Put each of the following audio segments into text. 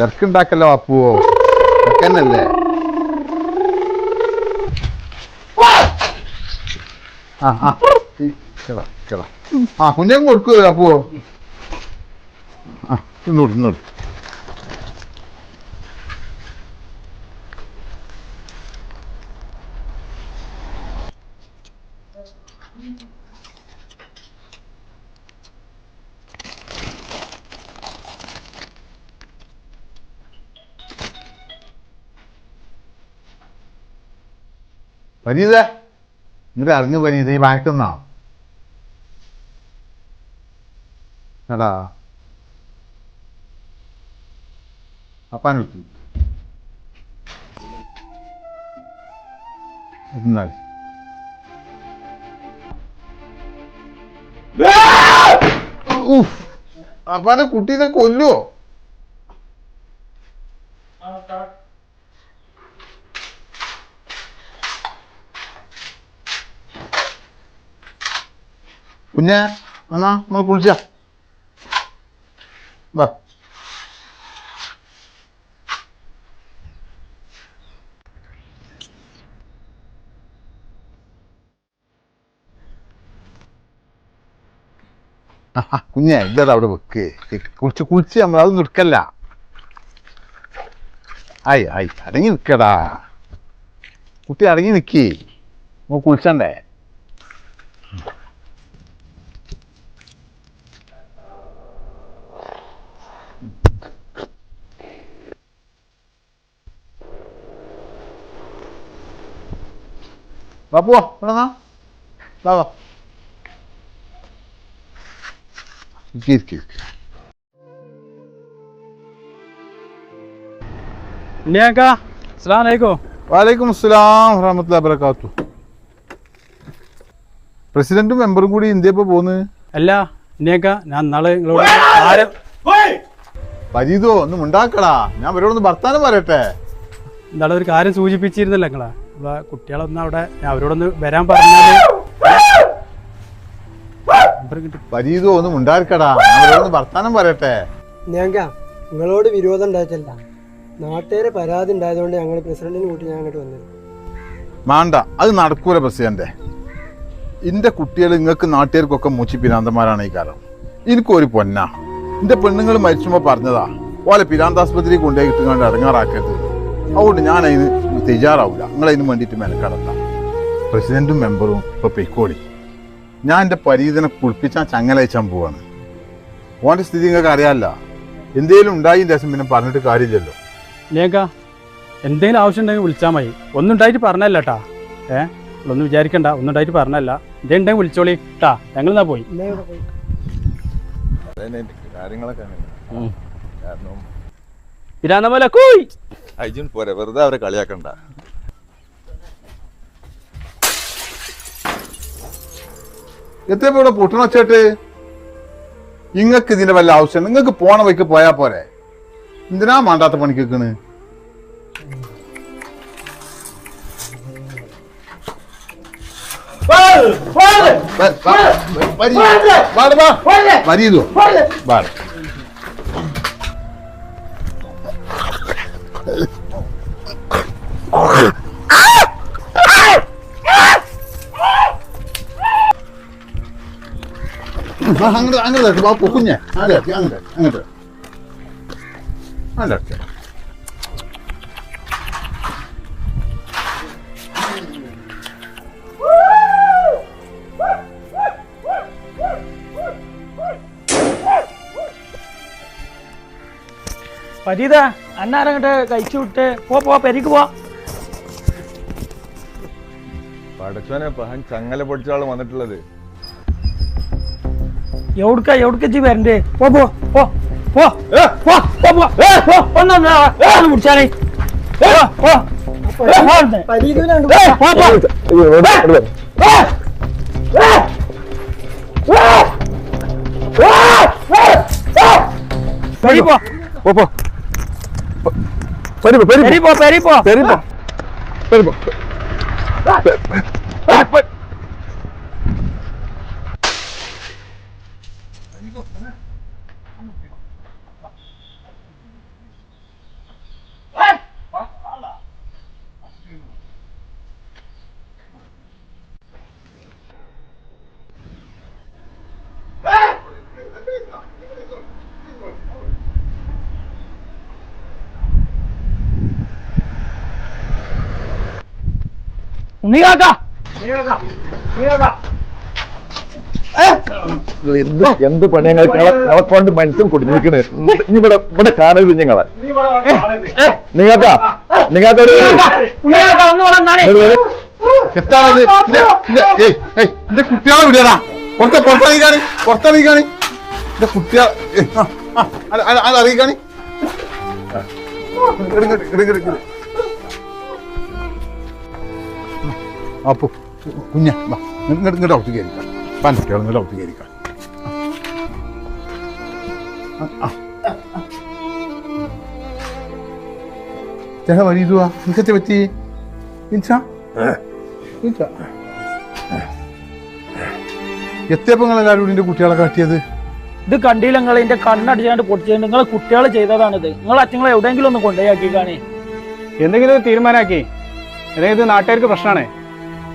തിരക്കുണ്ടാക്കല്ലോ അപ്പുവോ? തെക്കന്നല്ലേ ആ ആ. കേളാ കേളാ. ആ കുഞ്ഞൻ കൊടുക്കൂ അപ്പുവോ? ആ ഇന്നോട്ട് ഇന്നോട്ട് പനീത എന്നിട്ട് അറിഞ്ഞു പനീത ഈ വഴക്കുന്നോ എടാ. അപ്പാൻ വിളിച്ചു എന്നാൽ. അപ്പാനെ കുട്ടീനെ കൊല്ലുവോ? കുഞ്ഞെ എന്നാ നമുക്ക് കുളിച്ച. വാ. കുഞ്ഞെ ഇതടാ അവിടെ വെക്ക്. കുളിച്ച് കുളിച്ച് നമ്മൾ അത് നിൽക്കല്ല ആയി ആയി അടങ്ങി നിൽക്കടാ കുട്ടി അടങ്ങി നിൽക്കി നമുക്ക് കുളിച്ചണ്ടേ? വാ പോവാ ഇവിടെ നിന്നാ. വാ വാ. വലൈക്കും അസ്സലാം വറഹമത്തുള്ളാഹി വബറകാത്തു. പ്രസിഡന്റും മെമ്പറും കൂടി ഇന്ത്യ ഇപ്പൊ പോന്ന്? അല്ല ഇനിയാക്ക ഞാൻ നാളെ നിങ്ങളോട് ആരും പരീതോ ഒന്ന് ഉണ്ടാക്കടാ. ഞാൻ അവരോടൊന്ന് വർത്താനം പറയട്ടെ. എന്താണ് ഒരു കാര്യം സൂചിപ്പിച്ചിരുന്നല്ലോ നിങ്ങളാ. കുട്ടികളൊന്ന് അവിടെ അവരോടൊന്ന് വരാൻ പരീതോ ഒന്ന് അവരോടൊന്ന് വർത്താനം പറയട്ടെ. ഞങ്ങ നിങ്ങളോട് വിരോധം ഉണ്ടായിട്ടല്ല. നാട്ടുകാരെ പരാതി ഉണ്ടായതുകൊണ്ട് ഞങ്ങൾ പ്രസിഡന്റിനെ കൂട്ടി ഞാൻ അങ്ങോട്ട് വന്നത്. മാണ്ട അത് നടക്കൂല പ്രസിഡന്റെ. എന്റെ കുട്ടികൾ നിങ്ങൾക്ക് നാട്ടുകാർക്കൊക്കെ മൂച്ചി പിരാന്തന്മാരാണ് ഈ കാലം. എനിക്കൊരു പൊന്നാ. എന്റെ പെണ്ണുങ്ങൾ മരിച്ചുമ്പോ പറഞ്ഞതാ ഓലെ പിരാന്താസ്പത്രി കൊണ്ടുപോയി ഇട്ടുകൊണ്ട് ഇറങ്ങാറാക്കരുത്. അതുകൊണ്ട് ഞാൻ അതിന് തയ്യാറാവില്ല നിങ്ങളതിന് വേണ്ടിയിട്ട് മെനക്കടത്താം പ്രസിഡന്റും മെമ്പറും ഇപ്പൊ പൊയ്ക്കോളി. ഞാൻ എന്റെ പരീതനെ കുളിപ്പിച്ചാൽ ചങ്ങലയച്ചാൻ പോവാണ്. ഓന്റെ സ്ഥിതി നിങ്ങൾക്ക് അറിയാമല്ല എന്തേലും ഉണ്ടായി ദേശം പിന്നെ പറഞ്ഞിട്ട് കാര്യമില്ലല്ലോ. ഇനിയാക്ക എന്തെങ്കിലും ആവശ്യം ഉണ്ടെങ്കിൽ വിളിച്ചാൽ മതി. ഒന്നും ഉണ്ടായിട്ട് പറഞ്ഞല്ല കേട്ടാ ഏ? ഒന്നും വിചാരിക്കണ്ട. ഒന്നും ഉണ്ടായിട്ട് പറഞ്ഞല്ല. എന്തേ ഉണ്ടെങ്കിൽ വിളിച്ചോളി കേട്ടാ ഞങ്ങൾ എന്നാ പോയി കാര്യങ്ങളൊക്കെ കാരണം പിരാന്തമല കൂയ്! അയ്യൻ പോരെ വെറുതെ അവരെ കളിയാക്കണ്ട. എത്ര ഇവിടെ പൊട്ടണ വെച്ചിട്ട് നിങ്ങൾക്ക് ഇതിന്റെ വല്ല ആവശ്യം നിങ്ങൾക്ക് പോണ വഴിക്ക് പോയാ പോരെ. എന്തിനാ മാണ്ടാത്ത പണിക്ക് നിൽക്കണ്? വ- വ- വരി. വാട് അങ്ങോട്ട് അങ്ങോട്ട് തട്ട്. ബാപ്പു കുഞ്ഞെ അങ്ങോട്ട് തട്ട്, അങ്ങോട്ട് തട്ട്. പരീത അന്നാരങ്ങട്ട് കഴിച്ചു വിട്ട് പോ പോ പെരിക്ക് പോ പഠിച്ചോനെ ചങ്ങല പൊടിച്ച ആൾ വന്നിട്ടുള്ളത് എവിടുക്ക? എവിടുക്ക ജി വരണ്ടേ? പോ പോ പോ പോ. പോ പോ പോ. പോ ഒന്ന് ഒന്ന് ഒന്ന് പിടിച്ചാലേ പോ പോ. ഏ, പോ അവിടുന്ന്. പരീതുവിനാണ്ട് ഏ, പോ പോ ഏ, ഏ, ഏ, ഏ, ഏ, ഏ. പെരി പോ പോ, പോ. പോ. പെരി പോ, പെരി പോ. പെരി പോ പെരി പോ പെരി പോ. പെരി പോ. പെ- പെരി പോ. ഉണ്ണികാക്ക എന്ത് എന്ത് പണി ഞങ്ങൾ കൊണ്ട് മനസ്സും കുടിഞ്ഞിരിക്കണ് ഇവിടെ ഇവിടെ കാണരുത് ഞങ്ങളെ. നിങ്ങൾക്കാ നിങ്ങൾക്ക് ഉണ്ണികാക്ക ഒന്ന് വളർന്നാണേ എത്താണത് എന്റെ കുട്ടികളെ വിടിയടാ പുറത്ത് പുറത്തറിയിക്കാണ് പുറത്തറിയിക്കാണ് എന്റെ കുട്ടികളെ അത് അറിയിക്കാണ് അപ്പോ കുഞ്ഞ ഇങ്ങോട്ട് ഇങ്ങോട്ട് ഔത്ത് കയറിക്കാം പല ഇങ്ങോട്ട് ഔത്ത് കയറിക്കാം ചേട്ടാ വരീതുവാ ഇതുവാ. എനിക്കത്തെ പറ്റി? ഇൻസാ ഇല്ല. എത്തിയപ്പോ നിങ്ങൾ എല്ലാവരും കൂടി കുട്ടികളെ കാട്ടിയത്? ഇത് കണ്ടില്ല നിങ്ങൾ. എന്റെ കണ്ണടിച്ചാണ്ട് പൊട്ടിച്ചത്. നിങ്ങളെ കുട്ടികൾ ചെയ്തതാണിത്. നിങ്ങൾ അച്ഛങ്ങളെ എവിടെയെങ്കിലും ഒന്ന് കൊണ്ടുപോയി കാണേ എന്തെങ്കിലും തീരുമാനാക്കി തീരുമാനമാക്കി. അല്ലെങ്കിൽ ഇത് നാട്ടുകാർക്ക് പ്രശ്നമാണ്.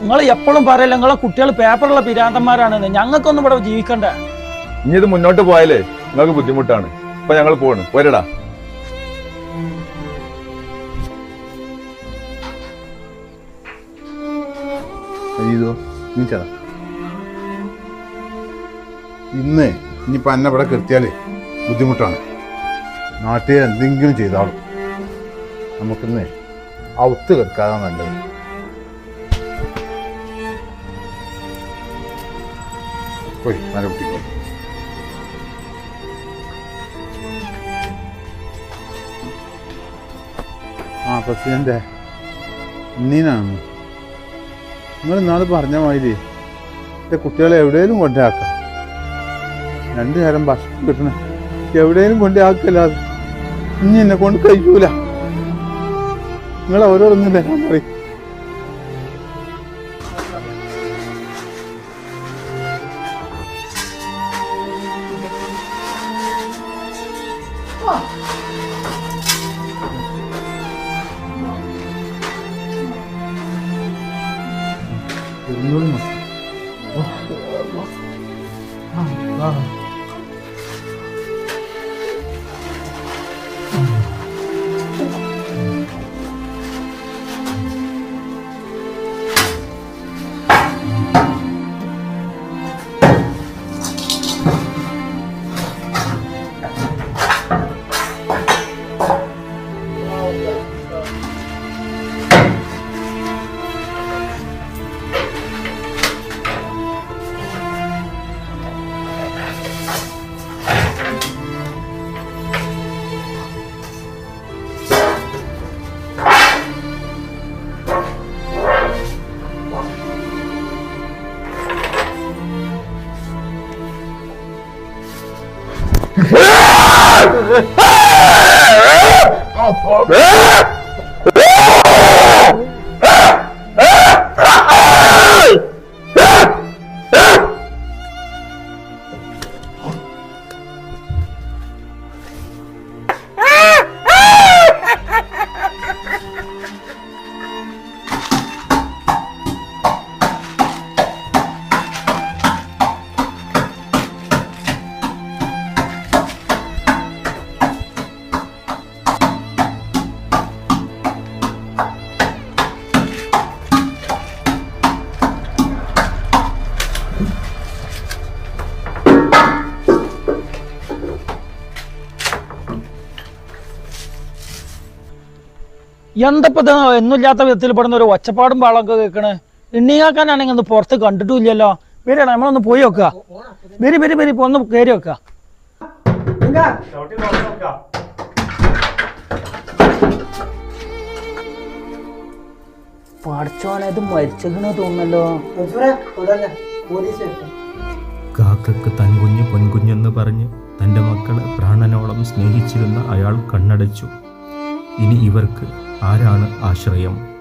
നിങ്ങൾ എപ്പോഴും പറയല്ല നിങ്ങളെ കുട്ടികൾ പേപ്പറുള്ള പിരാന്തന്മാരാണെന്ന്. ഞങ്ങൾക്കൊന്നും ഇവിടെ ജീവിക്കണ്ട. ഇനി ഇത് മുന്നോട്ട് പോയാലേ നിങ്ങൾക്ക് ബുദ്ധിമുട്ടാണ്. ഇപ്പൊ ഞങ്ങൾ പോണ് പോരടാ ഇന്ന് ഇനിയിപ്പോ എന്നെ ഇവിടെ കെത്തിയാലേ ബുദ്ധിമുട്ടാണ്. നാട്ടിൽ എന്തെങ്കിലും ചെയ്താളും നമുക്കിന്ന് ഔത്ത് കെടുക്കാതെ നല്ലത്. പോയി നല്ല കുട്ടി പോയി. ആ പ്രസിഡന്റെ നീനാണ് നിങ്ങൾ ഇന്നാൾ പറഞ്ഞ മാതിരി എന്റെ കുട്ടികളെ എവിടെയെങ്കിലും കൊണ്ടാക്കാം. രണ്ടു നേരം ഭക്ഷണം കിട്ടണം എവിടെയെങ്കിലും കൊണ്ടാക്കല്ലാതെ ഇനി എന്നെ കൊണ്ട് കഴിയൂല. നിങ്ങൾ ഓരോരൊന്നും തരാൻ പറയും. ഇരുന്നൂറ് മതി. ആ, ആ. എന്തപ്പോ Yeah. ഇത് എന്നില്ലാത്ത വിധത്തിൽ പെടുന്ന ഒരു ഒച്ചപ്പാടും പാളൊക്കെ കേൾക്കണേ എണ്ണിയാക്കാനാണെങ്കിൽ ഒന്ന് പുറത്ത് കണ്ടിട്ടില്ലല്ലോ വരികയാണ് നമ്മളൊന്ന് പോയി വെക്കുക വരി വരി വരി ഇപ്പൊ ഒന്ന് കയറി വെക്കുക പഠിച്ചോനെ ഇത് മരിച്ചെന്ന് തോന്നല്ലോ കാക്കക്ക് തൻകുഞ്ഞ് പൊൻകുഞ്ഞെന്ന് പറഞ്ഞ് തന്റെ മക്കളെ പ്രാണനോളം സ്നേഹിച്ചിരുന്ന അയാൾ കണ്ണടച്ചു. ഇനി ഇവർക്ക് ആരാണ് ആശ്രയം?